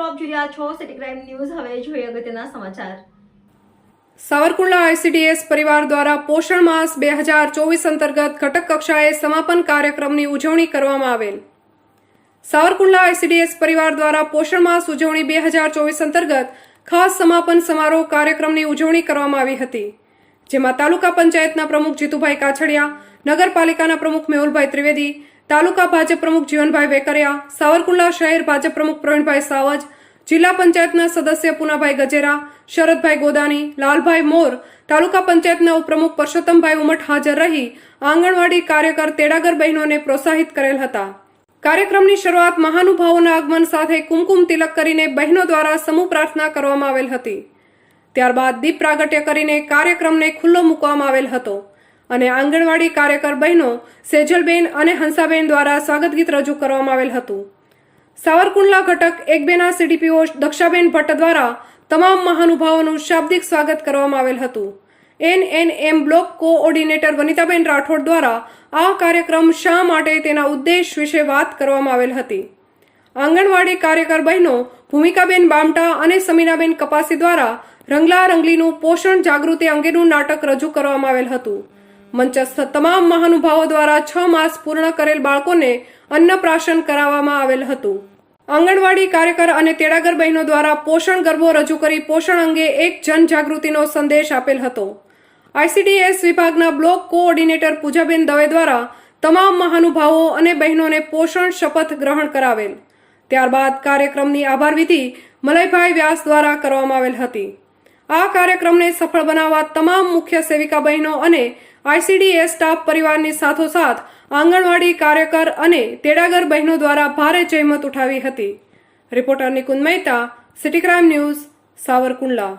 આપ જોઈ રહ્યા છો. સિટી ક્રાઇમ ન્યૂઝ હવે જોઈએ અગત્યના સમાચાર. સાવરકુંડલા આઈસીડીએસ પરિવાર દ્વારા પોષણ માસ બે હજાર ચોવીસ અંતર્ગત ઘટક કક્ષાએ સમાપન કાર્યક્રમની ઉજવણી કરવામાં આવેલ. સાવરકુંડલા આઈસીડીએસ પરિવાર દ્વારા પોષણ માસ ઉજવણી બે હજાર ચોવીસ અંતર્ગત ખાસ સમાપન સમારોહ કાર્યક્રમની ઉજવણી કરવામાં આવી હતી. જેમાં તાલુકા પંચાયતના પ્રમુખ જીતુભાઈ કાછડિયા, નગરપાલિકાના પ્રમુખ મેહુલભાઈ ત્રિવેદી તાલુકા ભાજપ પ્રમુખ જીવનભાઈ વેકરિયા, સાવરકુંડલા શહેર ભાજપ પ્રમુખ પ્રવીણભાઈ સાવજ, જિલ્લા પંચાયતના સદસ્ય પુનાભાઈ ગજેરા, શરદભાઈ ગોદાણી, લાલભાઈ મોર, તાલુકા પંચાયતના ઉપપ્રમુખ પરસોત્તમભાઈ ઉમટ હાજર રહી આંગણવાડી કાર્યકર તેડાગર બહેનોને પ્રોત્સાહિત કરેલ હતા. કાર્યક્રમની શરૂઆત મહાનુભાવોના આગમન સાથે કુમકુમ તિલક કરીને બહેનો દ્વારા સમૂહ પ્રાર્થના કરવામાં આવેલ હતી. ત્યારબાદ દીપ પ્રાગટ્ય કરીને કાર્યક્રમને ખુલ્લો મૂકવામાં આવેલ હતો. અને આંગણવાડી કાર્યકર બહેનો સેજલબેન અને હંસાબેન દ્વારા સ્વાગત ગીત રજૂ કરવામાં આવેલ હતું. સાવરકુંડલા ઘટક એકબેના સીડીપીઓ દક્ષાબેન ભટ્ટ દ્વારા તમામ મહાનુભાવોનું શાબ્દિક સ્વાગત કરવામાં આવેલ હતું. N N M block coordinator Vanitaben Rathod દ્વારા આ કાર્યક્રમ શા માટે તેના ઉદ્દેશ વિશે વાત કરવામાં આવેલ હતી. આંગણવાડી કાર્યકર બહેનો ભૂમિકાબેન બામટા અને સમીનાબેન કપાસી દ્વારા રંગલા રંગલીનું પોષણ જાગૃતિ અંગેનું નાટક રજૂ કરવામાં આવેલ હતું. મંચસ્થ તમામ મહાનુભાવો દ્વારા છ માસ પૂર્ણ કરેલ બાળકોને અન્નપ્રાશન કરાવવામાં આવેલ હતું. આંગણવાડી કાર્યકર અને તેડાગર બહેનો દ્વારા પોષણ ગરબો રજૂ કરી પોષણ અંગે એક જનજાગૃતિનો સંદેશ આપેલ હતો. આઈસીડીએસ વિભાગના બ્લોક કોઓર્ડિનેટર પૂજાબેન દવે દ્વારા તમામ મહાનુભાવો અને બહેનોને પોષણ શપથ ગ્રહણ કરાવેલ. ત્યારબાદ કાર્યક્રમની આભાર વિધિ મલયભાઈ વ્યાસ દ્વારા કરવામાં આવેલ હતી. આ કાર્યક્રમને સફળ બનાવવા તમામ મુખ્ય સેવિકા બહેનો અને આઈસીડીએસ સ્ટાફ પરિવારની સાથોસાથ આંગણવાડી કાર્યકર અને તેડાગર બહેનો દ્વારા ભારે જહેમત ઉઠાવી હતી. Reporter Nikunj Mehta, city crime news, Savarkundla.